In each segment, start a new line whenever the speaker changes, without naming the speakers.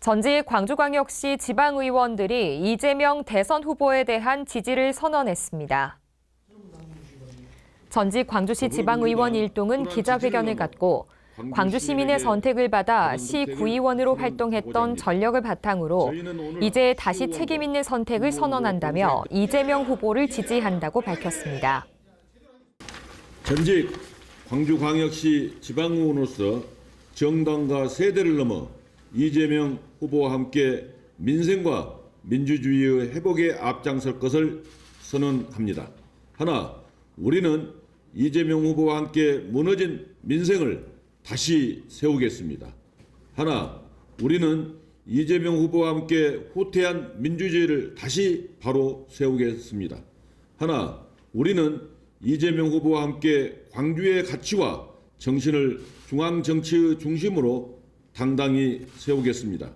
전직 광주광역시 지방의원들이 이재명 대선 후보에 대한 지지를 선언했습니다. 전직 광주시 지방의원 일동은 기자회견을 갖고 광주 시민의 선택을 받아 시 구의원으로 활동했던 전력을 바탕으로 이제 다시 책임 있는 선택을 선언한다며 이재명 후보를 지지한다고 밝혔습니다.
전직 광주광역시 지방의원으로서 정당과 세대를 넘어 이재명 후보와 함께 민생과 민주주의의 회복에 앞장설 것을 선언합니다. 하나, 우리는 이재명 후보와 함께 무너진 민생을 다시 세우겠습니다. 하나, 우리는 이재명 후보와 함께 후퇴한 민주주의를 다시 바로 세우겠습니다. 하나, 우리는 이재명 후보와 함께 광주의 가치와 정신을 중앙 정치의 중심으로 당당히 세우겠습니다.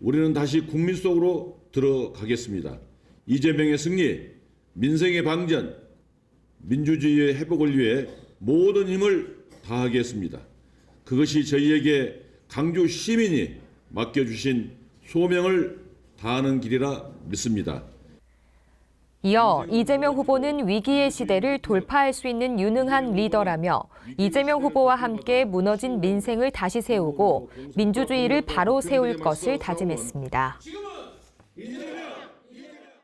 우리는 다시 국민 속으로 들어가겠습니다. 이재명의 승리, 민생의 방전, 민주주의의 회복을 위해 모든 힘을 다하겠습니다. 그것이 저희에게 강주 시민이 맡겨주신 소명을 다하는 길이라 믿습니다.
이어 이재명 후보는 위기의 시대를 돌파할 수 있는 유능한 리더라며 이재명 후보와 함께 무너진 민생을 다시 세우고 민주주의를 바로 세울 것을 다짐했습니다.